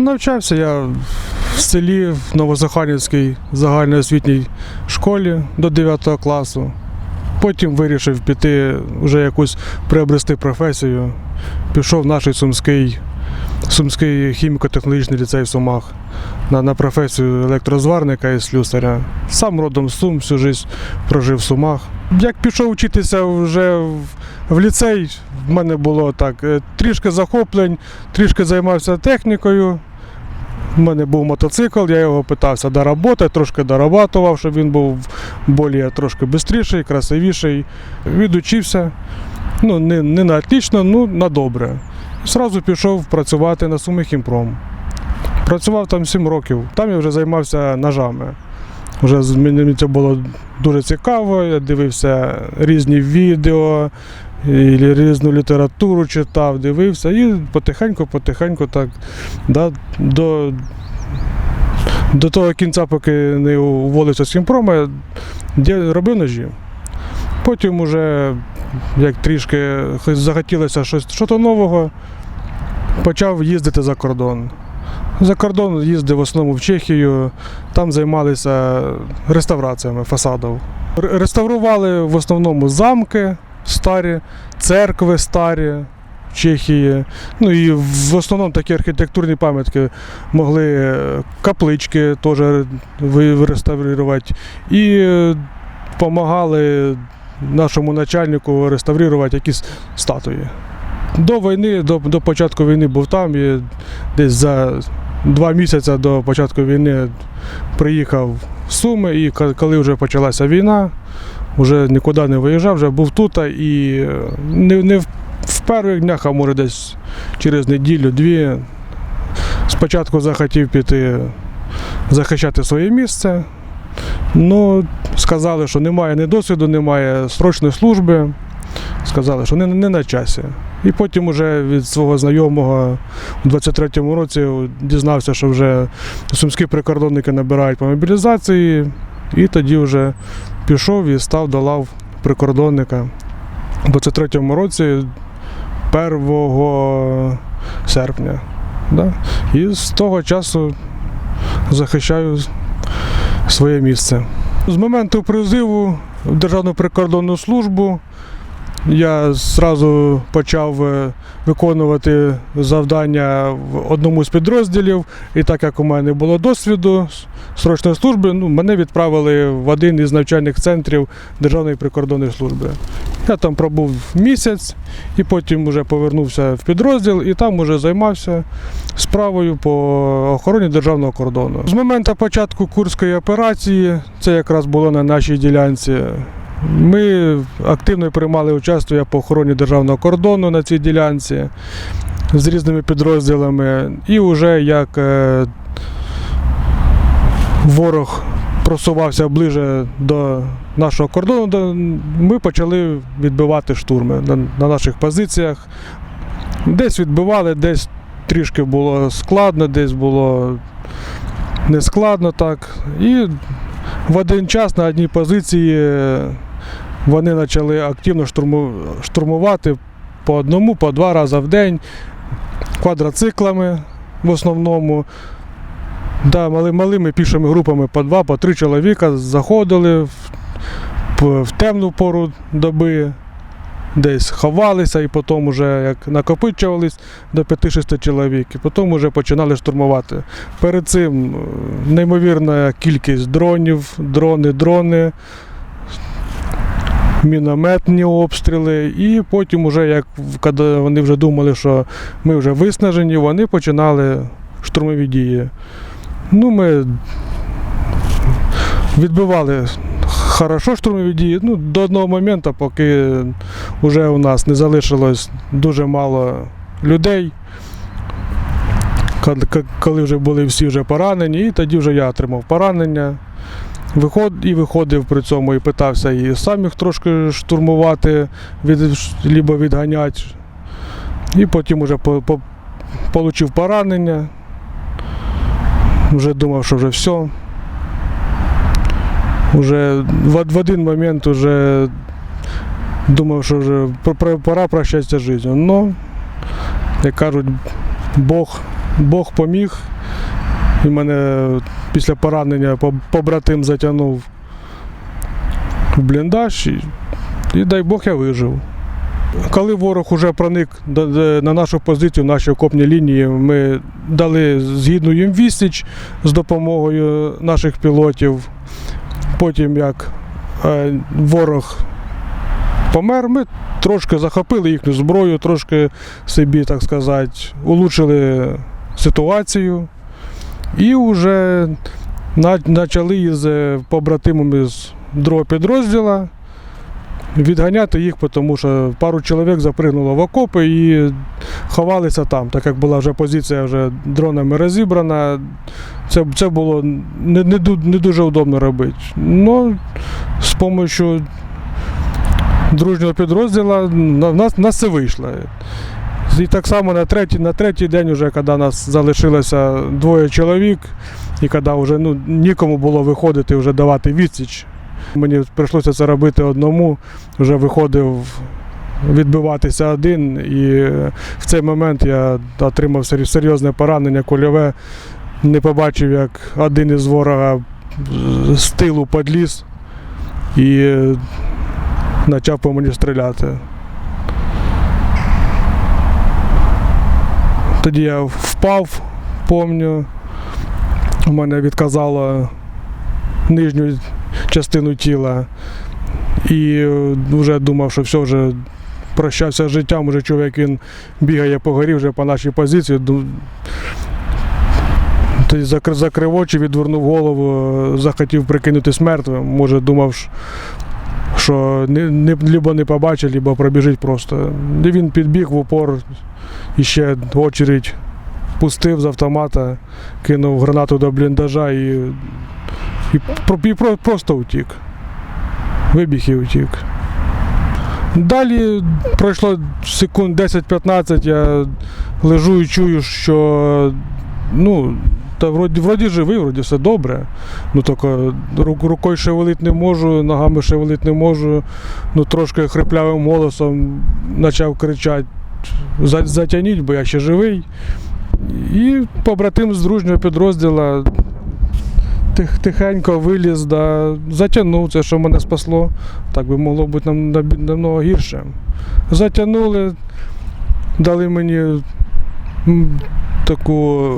Навчався я в селі в Новозахарівській загальноосвітній школі до 9 класу. Потім вирішив піти вже якусь приобрести професію. Пішов в наш Сумський, Сумський хіміко-технологічний ліцей в Сумах на, на професію електрозварника і слюсаря. Сам родом Сум, всю життя прожив в Сумах. Як пішов вчитися вже в, в ліцей, в мене було так е, трішки захоплень, трішки займався технікою. У мене був мотоцикл, я його питався доработати, трошки дорабатував, щоб він був більш трошки швидший, красивіший. Відучився. Ну, не, не на отлично, ну на добре. Зразу пішов працювати на Суми Хімпром. Працював там 7 років. Там я вже займався ножами. Вже мені це було дуже цікаво. Я дивився різні відео, і різну літературу читав, дивився і потихеньку, потихеньку так да, до, до того кінця, поки не уволився з Хімпрома, я робив ножі. Потім уже, як трішки захотілося щось, щось нового, почав їздити за кордон. За кордон їздив в основному в Чехію, там займалися реставраціями фасадів. Реставрували в основному замки старі, церкви старі в Чехії. Ну і в основному такі архітектурні пам'ятки могли е, каплички теж реставрувати. І допомагали нашому начальнику реставрувати якісь статуї. До війни, до, до початку війни був там і десь за два місяці до початку війни приїхав в Суми, і коли вже почалася війна, вже нікуди не виїжджав, вже був тут і е, не, не в, перших днях, а може десь через неділю-дві. Спочатку захотів піти захищати своє місце. Ну, сказали, що немає ні досвіду, немає срочної служби. Сказали, що не, не на часі. І потім уже від свого знайомого у 23-му році дізнався, що вже сумські прикордонники набирають по мобілізації, і тоді вже пішов і став до лав прикордонника. У 23-му році 1 серпня. Да? І з того часу захищаю своє місце. З моменту призиву в Державну прикордонну службу я зразу почав е, виконувати завдання в одному з підрозділів, і так як у мене було досвіду срочної служби, ну, мене відправили в один із навчальних центрів Державної прикордонної служби. Я там пробув місяць і потім вже повернувся в підрозділ і там вже займався справою по охороні державного кордону. З моменту початку Курської операції, це якраз було на нашій ділянці. Ми активно приймали участь по охороні державного кордону на цій ділянці з різними підрозділами. І вже як е, ворог просувався ближе до нашого кордону, до- ми почали відбивати штурми на, на наших позиціях. Десь відбивали, десь трішки було складно, десь було нескладно так. І в один час на одній позиції вони почали активно штурму- штурмувати по одному, по два рази в день, квадроциклами в основному. Да, мали, малими пішими групами по два, по три чоловіка заходили в, в, в темну пору доби, десь ховалися і потім вже як накопичувались до 5-6 чоловік, і потім вже починали штурмувати. Перед цим е, неймовірна кількість дронів, дрони, дрони, мінометні обстріли, і потім, уже як коли вони вже думали, що ми вже виснажені, вони починали штурмові дії. Ну, ми відбивали хорошо штурмові дії. Ну, до одного моменту, поки вже у нас не залишилось дуже мало людей. Коли вже були всі вже поранені, і тоді вже я отримав поранення. Виход, і виходив при цьому і питався і сам їх трошки штурмувати, від, либо відганяти. І потім вже получив поранення. Вже думав, що вже все. Уже в, в один момент уже думав, що вже пора прощатися життю. Но, як кажуть, Бог Бог поміг. І мене після поранення побратим затягнув в бліндаж, і, і дай Бог я вижив. Коли ворог уже проник на нашу позицію, наші окопні лінії, ми дали згідну їм відсіч з допомогою наших пілотів. Потім, як е, ворог помер, ми трошки захопили їхню зброю, трошки собі, так сказати, улучшили ситуацію. І вже почали із е, побратимами з другого підрозділу відганяти їх, тому що пару чоловік запригнуло в окопи і ховалися там, так як була вже позиція вже дронами розібрана. Це, це було не, не, не дуже удобно робити. Ну, з допомогою дружнього підрозділу на, нас, нас це вийшло. І так само на третій, на третій день, вже, коли нас залишилося двоє чоловік, і коли вже ну, нікому було виходити, вже давати відсіч. Мені прийшлося це робити одному, вже виходив відбиватися один, і в цей момент я отримав серйозне поранення кульове. Не побачив, як один із ворога з тилу підліз і е, почав по мені стріляти. Тоді я впав, помню. У мене відказало нижню частину тіла. І е, вже думав, що все вже прощався з життям, вже чоловік він бігає по горі вже по нашій позиції. Тоді закрив очі, відвернув голову, е, захотів прикинутись мертвим. Може, думав, що не, не, либо не побачить, либо пробіжить просто. І він підбіг в упор, і ще очередь пустив з автомата, кинув гранату до бліндажа і, і, і просто утік. Вибіг і утік. Далі пройшло секунд 10-15, я лежу і чую, що ну, та вроді, вроді живий, вроді все добре. Ну тільки рук, рукою шевелити не можу, ногами шевелити не можу. Ну, трошки хриплявим голосом почав кричати «За- затягніть, бо я ще живий. І побратим з дружнього підрозділу тих, тихенько виліз, да, затягнув це, що мене спасло. Так би могло бути нам намного гірше. Затягнули, дали мені таку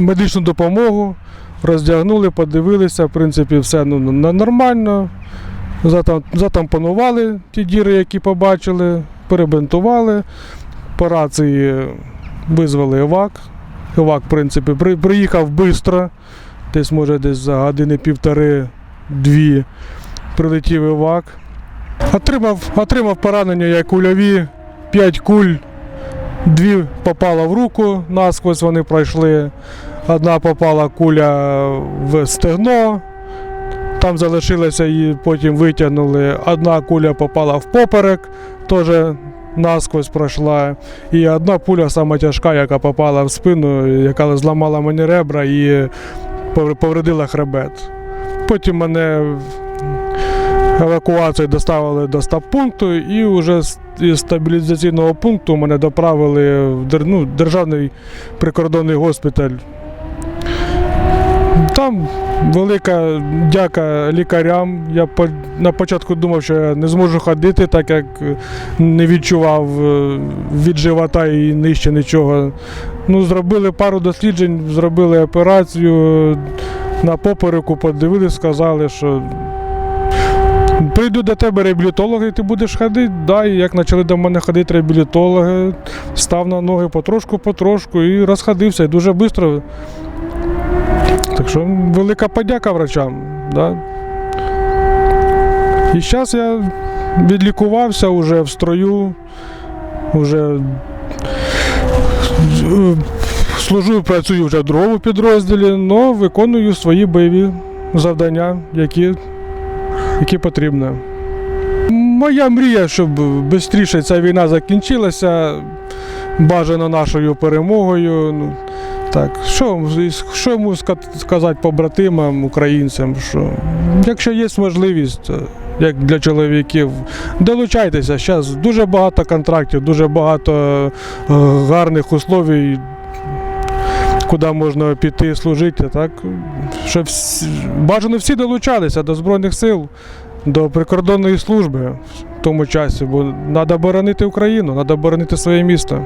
медичну допомогу, роздягнули, подивилися, в принципі, все ну, нормально. Затам, затампонували ті діри, які побачили, перебинтували. По рації визвали ЕВАК. ЕВАК, в принципі, при, приїхав швидко, десь, може, десь за години півтори-дві прилетів ЕВАК. Отримав, отримав поранення як кульові, 5 куль, дві попало в руку, насквозь вони пройшли. Одна попала куля в стегно, там залишилося її, потім витягнули. Одна куля попала в поперек, теж насквозь пройшла. І одна пуля сама тяжка, яка попала в спину, яка зламала мені ребра і повредила хребет. Потім мене евакуацію доставили до стаб-пункту і вже з стабілізаційного пункту мене доправили в ну, державний прикордонний госпіталь. Там велика дяка лікарям. Я на початку думав, що я не зможу ходити, так як не відчував е, від живота і нижче нічого. Ну, зробили пару досліджень, зробили операцію на попереку, подивилися, сказали, що прийду до тебе реабілітологи, і ти будеш ходити. Да, і як почали до мене ходити реабілітологи, став на ноги потрошку-потрошку і розходився і дуже швидко. Так що велика подяка врачам. Да. І зараз я відлікувався вже в строю, вже служу, працюю вже в другому підрозділі, але виконую свої бойові завдання, які, які потрібно. Моя мрія, щоб швидше ця війна закінчилася, бажано нашою перемогою. Ну, так, що, що йому сказати побратимам, українцям, що якщо є можливість, як для чоловіків, долучайтеся. Зараз дуже багато контрактів, дуже багато е, гарних условій. куди можна піти служити. Так? Щоб всі, бажано всі долучалися до Збройних сил, до прикордонної служби в тому часі, бо треба боронити Україну, треба боронити своє місто.